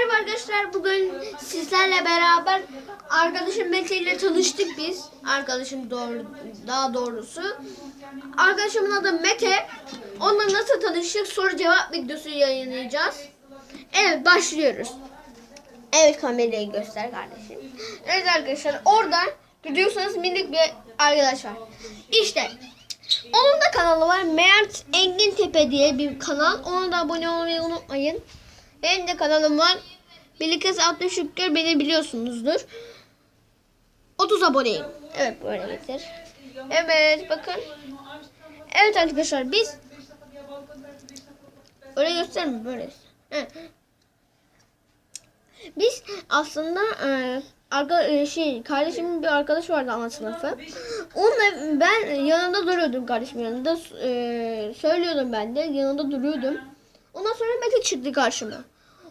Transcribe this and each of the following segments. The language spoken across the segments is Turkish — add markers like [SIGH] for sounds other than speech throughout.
Merhaba arkadaşlar. Bugün sizlerle beraber arkadaşım Mete ile tanıştık biz. Arkadaşım doğru, daha doğrusu. Arkadaşımın adı Mete. Onunla nasıl tanıştık soru cevap videosu yayınlayacağız. Evet başlıyoruz. Evet kamerayı göster kardeşim. Evet arkadaşlar oradan görüyorsanız minik bir arkadaş var. İşte onun da kanalı var. Mert Engin Tepe diye bir kanal. Ona da abone olmayı unutmayın. Benim de kanalım var. Birlikte adlı şükür beni biliyorsunuzdur. 30 aboneyim. Evet böyle getir. Evet bakın. Evet arkadaşlar biz öyle gösterme böyle. Evet. Biz aslında e, arka, e, şey kardeşimin bir arkadaşı vardı ana sınıfı. Onunla ben yanında duruyordum kardeşimin yanında. E, söylüyordum ben de yanında duruyordum. Ondan sonra Mete çıktı karşıma.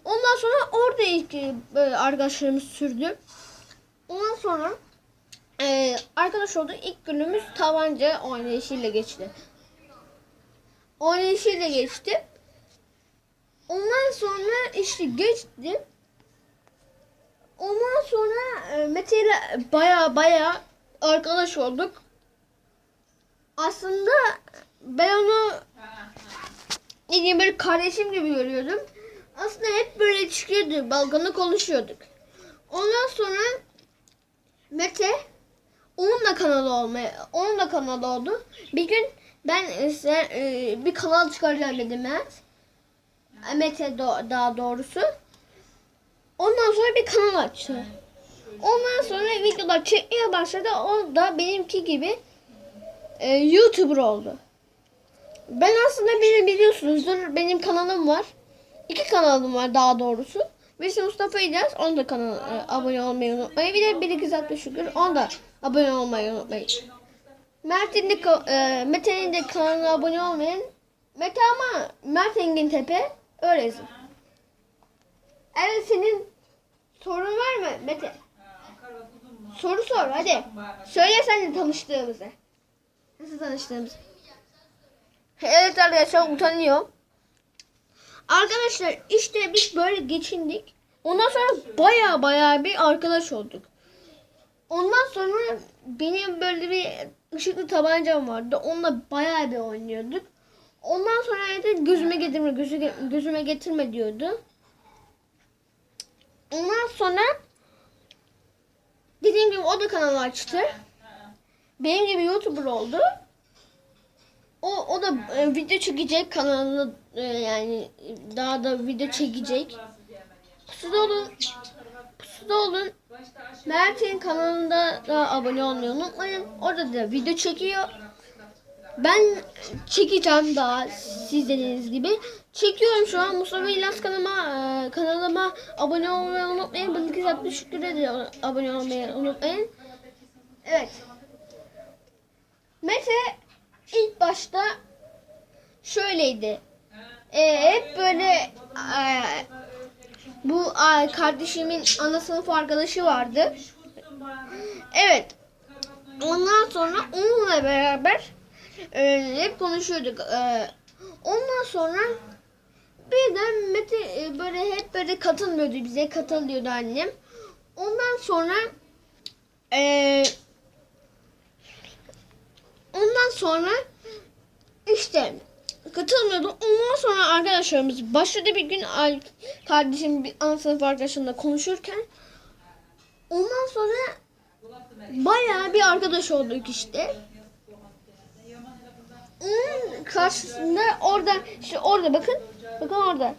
Ondan sonra orada ilk e, böyle arkadaşlarımız sürdü. Ondan sonra e, arkadaş oldu. İlk günümüz tabanca oynayışıyla geçti. Oynayışıyla geçti. Ondan sonra işte geçti. Ondan sonra e, Mete ile baya baya arkadaş olduk. Aslında ben onu ne diyeyim böyle kardeşim gibi görüyordum. Aslında hep böyle çıkıyordu, balkona konuşuyorduk. Ondan sonra Mete onun da kanalı olmaya, onun da kanalı oldu. Bir gün ben size e, bir kanal çıkaracağım dedim Mert. Mete do- daha doğrusu. Ondan sonra bir kanal açtı. Ondan sonra videolar çekmeye başladı. O da benimki gibi e, YouTuber oldu. Ben aslında beni biliyorsunuzdur. Benim kanalım var. İki kanalım var daha doğrusu. Birisi Mustafa İlyas. Onu da kanal, e, abone olmayı unutmayın. Bir de bir iki şükür. Onu da abone olmayı unutmayın. Mert'in de, e, Mete'nin de kanalına abone olmayın. Mete ama Mert Engin Tepe. Öyle yazın. Evet senin sorun var mı Mete? Soru sor hadi. Söyle sen de tanıştığımızı. Nasıl tanıştığımızı? Evet arkadaşlar utanıyor. Arkadaşlar işte biz böyle geçindik. Ondan sonra baya baya bir arkadaş olduk. Ondan sonra benim böyle bir ışıklı tabancam vardı. Onunla baya bir oynuyorduk. Ondan sonra da gözüme getirme, gözü, gözüme getirme diyordu. Ondan sonra dediğim gibi o da kanal açtı. Benim gibi YouTuber oldu. O, o da e, video çekecek kanalını e, yani daha da video çekecek. Pusuda olun. Pusuda olun. Mert'in kanalında da abone olmayı unutmayın. Orada da video çekiyor. Ben çekeceğim daha siz dediğiniz gibi. Çekiyorum şu an Mustafa İlyas kanalıma, e, kanalıma abone olmayı unutmayın. Bilgi Zatlı Şükür'e de abone olmayı unutmayın. Evet. Mete ilk başta şöyleydi. E, hep böyle e, bu e, kardeşimin ana sınıf arkadaşı vardı. Evet. Ondan sonra onunla beraber e, hep konuşuyorduk. E, ondan sonra birden Mete e, böyle hep böyle katılmıyordu bize katılıyordu annem. Ondan sonra e, ondan sonra işte katılmıyordu. Ondan sonra arkadaşlarımız başladı bir gün kardeşim bir ana sınıf arkadaşımla konuşurken ondan sonra bayağı bir arkadaş olduk işte. Onun karşısında orada işte orada bakın bakın orada.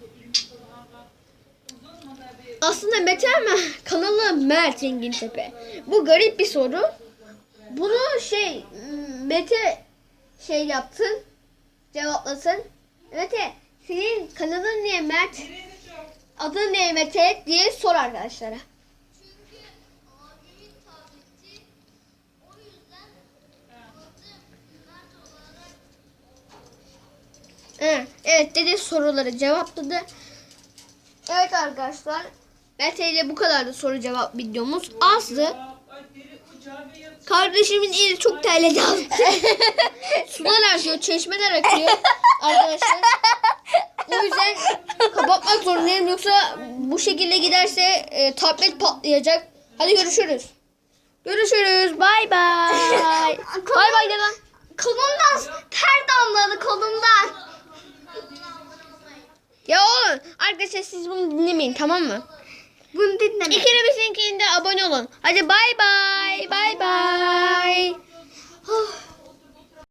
Aslında Mete ama kanalı Mert Engin Tepe. Bu garip bir soru. Bunu şey Mete şey yapsın cevaplasın. Mete senin kanalın niye Mert? Adın ne Mete diye sor arkadaşlara. Evet, evet dedi soruları cevapladı. Evet arkadaşlar. Mete ile bu kadardı soru cevap videomuz. Azdı. Kardeşimin eli çok terledi. [LAUGHS] Sular akıyor, çeşmeler akıyor arkadaşlar. O yüzden kapatmak zorundayım yoksa bu şekilde giderse e, tablet patlayacak. Hadi görüşürüz. Görüşürüz. Bay bay. bay bay de lan. Kolumdan ter damladı kolumdan. Ya oğlum arkadaşlar siz bunu dinlemeyin tamam mı? Bunu dinleme. İkili abone olun. Hadi bay bay. Bay bay. Oh,